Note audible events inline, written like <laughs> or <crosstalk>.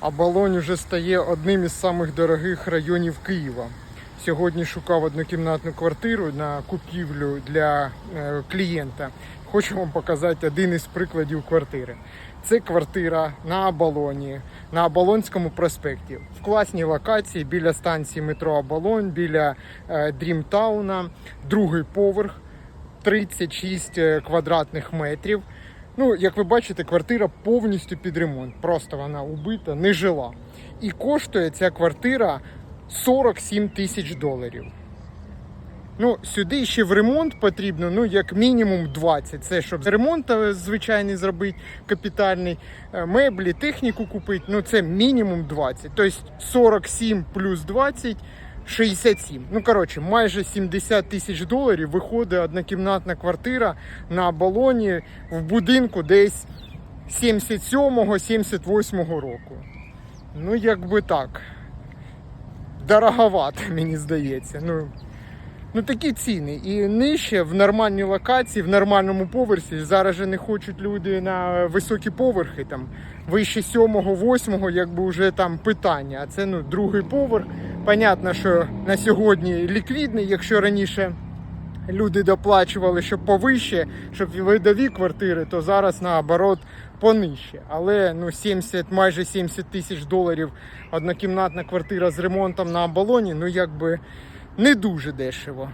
А Болонь вже стає одним із самих дорогих районів Києва. Сьогодні шукав однокімнатну квартиру на купівлю для е, клієнта. Хочу вам показати один із прикладів квартири. Це квартира на Оболоні, на Оболонському проспекті. В класній локації біля станції метро Оболонь, біля е, Дрімтауна, другий поверх, 36 квадратних метрів. Ну, як ви бачите, квартира повністю під ремонт. Просто вона убита, не жила. І коштує ця квартира 47 тисяч доларів. Ну, сюди ще в ремонт потрібно, ну, як мінімум 20. Це щоб ремонт звичайний зробити, капітальний, е, меблі, техніку купити, ну це мінімум 20. Тобто 47 плюс 20 67. Ну, коротше, майже 70 тисяч доларів виходить однокімнатна квартира на балоні в будинку десь 77-78 року. Ну, якби так. Дороговато, <laughs> мені здається. Ну, Ну такі ціни. І нижче в нормальній локації, в нормальному поверсі. Зараз же не хочуть люди на високі поверхи, там вище сьомого, восьмого, якби вже там питання. А це ну другий поверх. Понятно, що на сьогодні ліквідний, якщо раніше. Люди доплачували, щоб повище, щоб видові квартири, то зараз наоборот понижче. Але ну 70, майже 70 тисяч доларів однокімнатна квартира з ремонтом на оболоні, ну якби не дуже дешево.